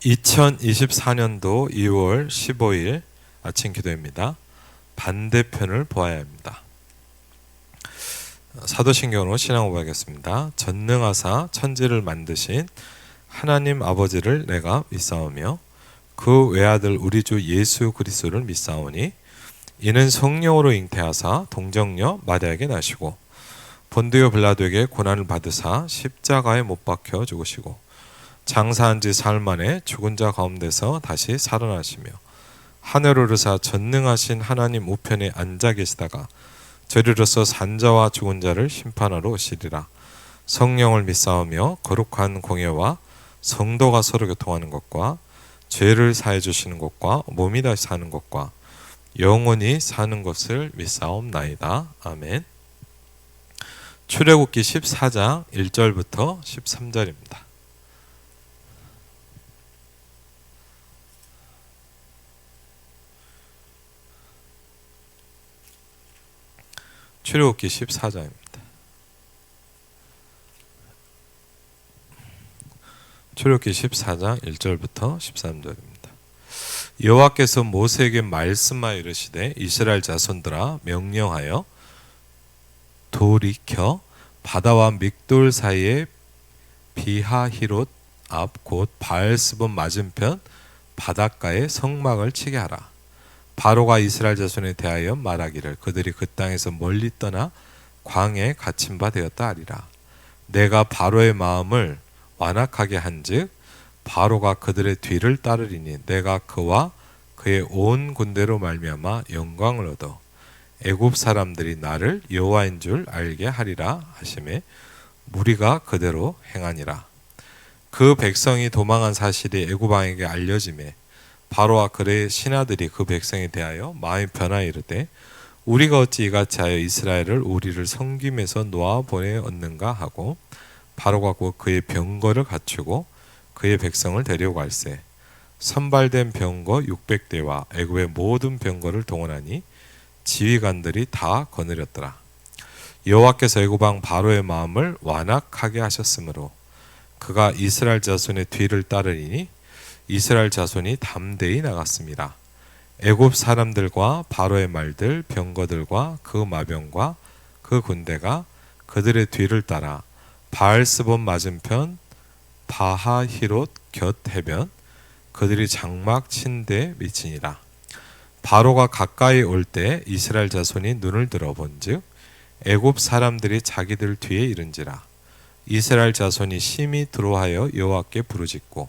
2024년도 2월 15일 아침 기도입니다. 반대편을 보아야 합니다. 사도신경으로 신앙 고백하겠습니다. 전능하사 천지를 만드신 하나님 아버지를 내가 믿사오며 그 외아들 우리 주 예수 그리스도를 믿사오니 이는 성령으로 잉태하사 동정녀 마리아에게 나시고 본디오 빌라도에게 고난을 받으사 십자가에 못 박혀 죽으시고 장사한 지 사흘 만에 죽은 자 가운데서 다시 살아나시며 하늘 오르사 전능하신 하나님 우편에 앉아 계시다가 저리로서 산자와 죽은 자를 심판하러 오시리라. 성령을 믿사오며 거룩한 공예와 성도가 서로 교통하는 것과 죄를 사해 주시는 것과 몸이 다시 사는 것과 영원히 사는 것을 믿사옵나이다. 아멘. 출애굽기 14장 1절부터 13절입니다 출애굽기 14장입니다. 출애굽기 14장 1절부터 13절입니다. 여호와께서 모세에게 말씀하여 이르시되 이스라엘 자손들아 명령하여 돌이켜 바다와 믹돌 사이에 비하히롯 앞 곧 바알스본 맞은편 바닷가에 성막을 치게 하라. 바로가 이스라엘 자손에 대하여 말하기를 그들이 그 땅에서 멀리 떠나 광에 갇힌 바 되었다 하리라. 내가 바로의 마음을 완악하게 한즉 바로가 그들의 뒤를 따르리니 내가 그와 그의 온 군대로 말미암아 영광을 얻어 애굽 사람들이 나를 여호와인 줄 알게 하리라 하심에 무리가 그대로 행하니라. 그 백성이 도망한 사실이 애굽 왕에게 알려짐에 바로와 그의 신하들이 그 백성에 대하여 마음이 변하여 이르되 우리가 어찌 이같이 하여 이스라엘을 우리를 섬김에서 놓아 보내 얻는가 하고 바로가 곧 그의 병거를 갖추고 그의 백성을 데려갈세. 선발된 병거 600대와 애굽의 모든 병거를 동원하니 지휘관들이 다 거느렸더라. 여호와께서 애굽 왕 바로의 마음을 완악하게 하셨으므로 그가 이스라엘 자손의 뒤를 따르니 이스라엘 자손이 담대히 나갔습니다. 애굽 사람들과 바로의 말들, 병거들과 그 마병과 그 군대가 그들의 뒤를 따라 바알스본 맞은편 바하히롯 곁 해변 그들이 장막 친데 미치니라. 바로가 가까이 올 때 이스라엘 자손이 눈을 들어 본즉 애굽 사람들이 자기들 뒤에 이른지라 이스라엘 자손이 심히 들어하여 여호와께 부르짖고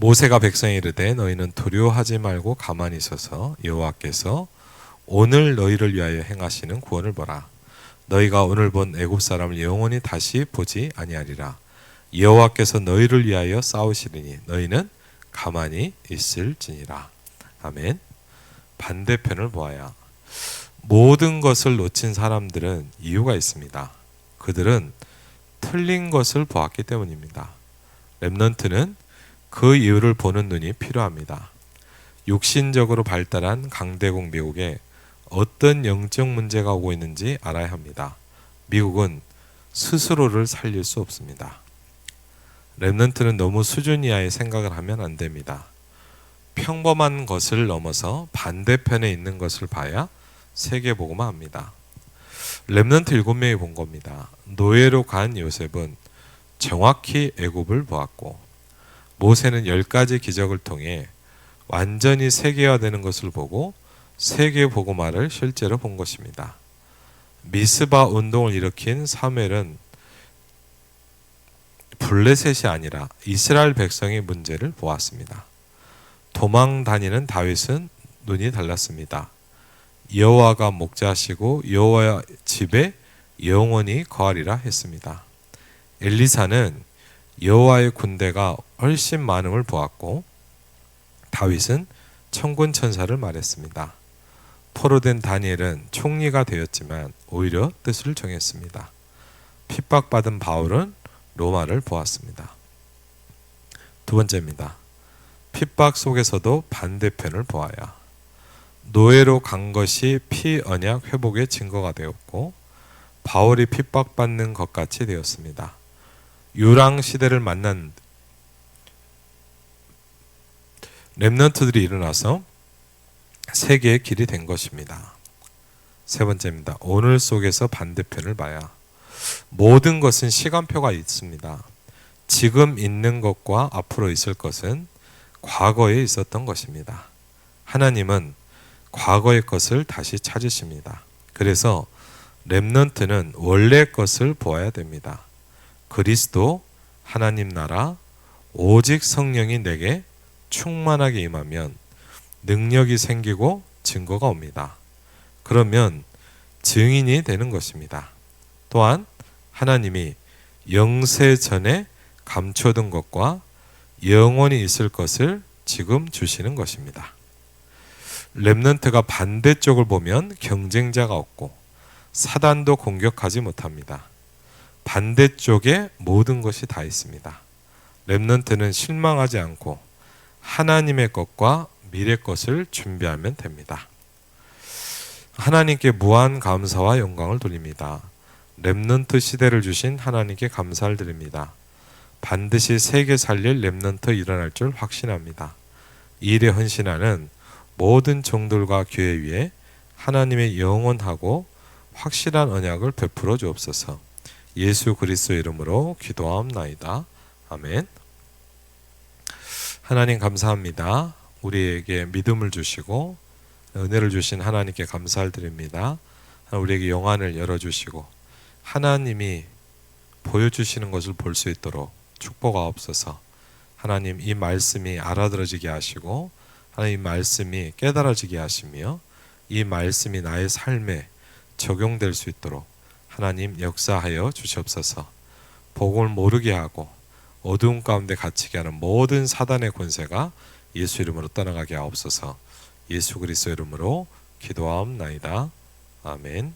모세가 백성에 이르되 너희는 두려워하지 말고 가만히 있어서 여호와께서 오늘 너희를 위하여 행하시는 구원을 보라. 너희가 오늘 본 애굽 사람을 영원히 다시 보지 아니하리라. 여호와께서 너희를 위하여 싸우시리니 너희는 가만히 있을지니라. 아멘. 반대편을 보아야 모든 것을 놓친 사람들은 이유가 있습니다. 그들은 틀린 것을 보았기 때문입니다. 렘넌트는 그 이유를 보는 눈이 필요합니다. 육신적으로 발달한 강대국 미국에 어떤 영적 문제가 오고 있는지 알아야 합니다. 미국은 스스로를 살릴 수 없습니다. 랩런트는 너무 수준 이하의 생각을 하면 안 됩니다. 평범한 것을 넘어서 반대편에 있는 것을 봐야 세계보고만 합니다. 랩런트 일곱 명이 본 겁니다. 노예로 간 요셉은 정확히 애굽을 보았고 모세는 열 가지 기적을 통해 완전히 세계화되는 것을 보고 세계 보고말을 실제로 본 것입니다. 미스바 운동을 일으킨 사무엘은 블레셋이 아니라 이스라엘 백성의 문제를 보았습니다. 도망 다니는 다윗은 눈이 달랐습니다. 여호와가 목자시고 여호와 집에 영원히 거하리라 했습니다. 엘리사는 여호와의 군대가 훨씬 많음을 보았고 다윗은 천군 천사를 말했습니다. 포로된 다니엘은 총리가 되었지만 오히려 뜻을 정했습니다. 핍박받은 바울은 로마를 보았습니다. 두 번째입니다. 핍박 속에서도 반대편을 보아야 노예로 간 것이 피언약 회복의 증거가 되었고 바울이 핍박받는 것 같이 되었습니다. 유랑 시대를 만난 렘넌트들이 일어나서 세계의 길이 된 것입니다. 세 번째입니다. 오늘 속에서 반대편을 봐야 모든 것은 시간표가 있습니다. 지금 있는 것과 앞으로 있을 것은 과거에 있었던 것입니다. 하나님은 과거의 것을 다시 찾으십니다. 그래서 렘넌트는 원래 것을 보아야 됩니다. 그리스도 하나님 나라 오직 성령이 내게 충만하게 임하면 능력이 생기고 증거가 옵니다. 그러면 증인이 되는 것입니다. 또한 하나님이 영세 전에 감춰둔 것과 영원히 있을 것을 지금 주시는 것입니다. 렘넌트가 반대쪽을 보면 경쟁자가 없고 사단도 공격하지 못합니다. 반대쪽에 모든 것이 다 있습니다. 렘넌트는 실망하지 않고 하나님의 것과 미래 것을 준비하면 됩니다. 하나님께 무한 감사와 영광을 돌립니다. 렘넌트 시대를 주신 하나님께 감사를 드립니다. 반드시 세계 살릴 렘넌트 일어날 줄 확신합니다. 이 일에 헌신하는 모든 종들과 교회 위에 하나님의 영원하고 확실한 언약을 베풀어 주옵소서. 예수 그리스도 이름으로 기도하옵나이다. 아멘. 하나님 감사합니다. 우리에게 믿음을 주시고 은혜를 주신 하나님께 감사를 드립니다. 우리에게 영안을 열어 주시고 하나님이 보여 주시는 것을 볼 수 있도록 축복하옵소서. 하나님 이 말씀이 알아들어지게 하시고 하나님 이 말씀이 깨달아지게 하시며 이 말씀이 나의 삶에 적용될 수 있도록 하나님 역사하여 주시옵소서. 복을 모르게 하고 어두움 가운데 갇히게 하는 모든 사단의 권세가 예수 이름으로 떠나가게 하옵소서. 예수 그리스도 이름으로 기도하옵나이다. 아멘.